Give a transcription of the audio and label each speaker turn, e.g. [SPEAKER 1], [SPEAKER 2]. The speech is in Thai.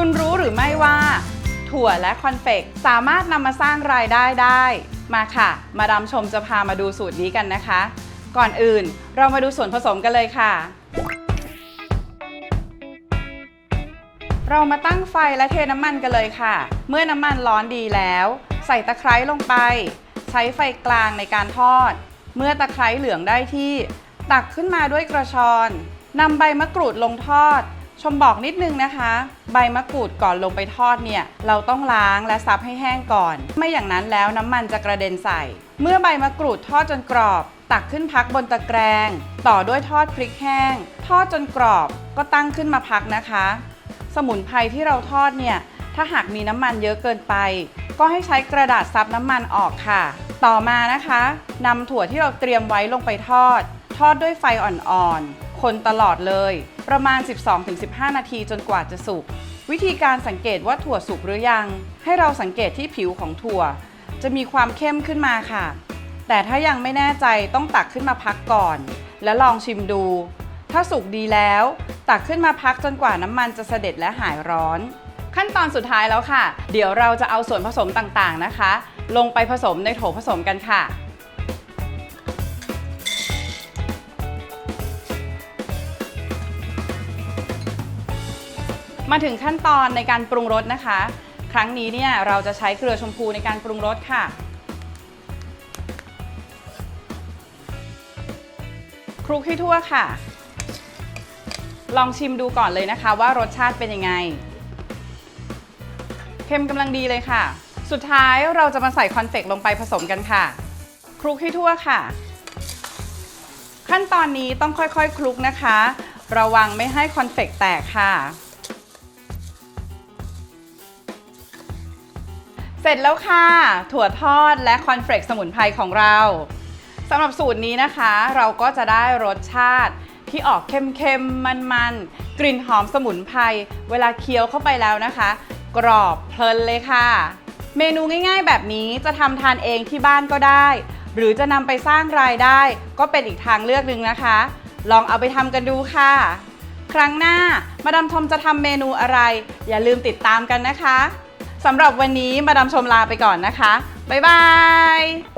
[SPEAKER 1] คุณรู้หรือไม่ว่า ถั่วและคอนเฟกสามารถนำมาสร้างรายได้ได้ มาค่ะ มาดามชมจะพามาดูสูตรนี้กันนะคะ ก่อนอื่นเรามาดูส่วนผสมกันเลยค่ะ เรามาตั้งไฟและเทน้ำมันกันเลยค่ะ เมื่อน้ำมันร้อนดีแล้ว ใส่ตะไคร้ลงไป ใช้ไฟกลางในการทอด เมื่อตะไคร้เหลืองได้ที่ ตักขึ้นมาด้วยกระชอนนำใบมะกรูดลงทอด ชมบอกนิดนึงนะคะ ใบมะกรูดก่อนลงไปทอดเนี่ย เราต้องล้างและซับให้แห้งก่อน ไม่อย่างนั้นแล้วน้ำมันจะกระเด็นใส่ เมื่อใบมะกรูดทอดจนกรอบ ตักขึ้นพักบนตะแกรง ต่อด้วยทอดพริกแห้ง ทอดจนกรอบก็ตั้งขึ้นมาพักนะคะ สมุนไพรที่เราทอดเนี่ย ถ้าหากมีน้ำมันเยอะเกินไป ก็ให้ใช้กระดาษซับน้ำมันออกค่ะ ต่อมานะคะนำถั่วที่เราเตรียมไว้ลงไปทอด ทอดด้วยไฟอ่อนๆ คนตลอดเลย ประมาณ 12-15 นาทีจนกว่าจะสุก วิธีการสังเกตว่าถั่วสุกหรือยัง ให้เราสังเกตที่ผิวของถั่ว จะมีความเข้มขึ้นมาค่ะ แต่ถ้ายังไม่แน่ใจต้องตักขึ้นมาพักก่อน และลองชิมดู ถ้าสุกดีแล้ว ตักขึ้นมาพักจนกว่าน้ำมันจะเสด็จและหายร้อน ขั้นตอนสุดท้ายแล้วค่ะ เดี๋ยวเราจะเอาส่วนผสมต่างๆนะคะ ลงไปผสมในโถผสมกันค่ะ มาถึงขั้นตอนในการปรุงรสนะคะ ครั้งนี้เนี่ยเราจะใช้เกลือชมพูในการปรุงรสค่ะ คลุกให้ทั่วค่ะ ลองชิมดูก่อนเลยนะคะว่ารสชาติเป็นยังไง เค็มกำลังดีเลยค่ะ สุดท้ายเราจะมาใส่คอนเฟกลงไปผสมกันค่ะ คลุกให้ทั่วค่ะ ขั้นตอนนี้ต้องค่อยๆ คลุกนะคะ ระวังไม่ให้คอนเฟกแตกค่ะ เสร็จแล้วค่ะ ถั่วทอดและคอนเฟลกสมุนไพรของเราสำหรับสูตรนี้นะคะ เราก็จะได้รสชาติที่ออกเค็มๆ มันๆ กลิ่นหอมสมุนไพรเวลาเคี้ยวเข้าไปแล้วนะคะ กรอบเพลินเลยค่ะ เมนูง่ายๆ แบบนี้จะทำทานเองที่บ้านก็ได้ หรือจะนำไปสร้างรายได้ ก็เป็นอีกทางเลือกหนึ่งนะคะ ลองเอาไปทำกันดูค่ะ ครั้งหน้ามาดามชมจะทำเมนูอะไร อย่าลืมติดตามกันนะคะ สำหรับวันนี้มาดามชมลาไปก่อนนะคะ บ๊ายบาย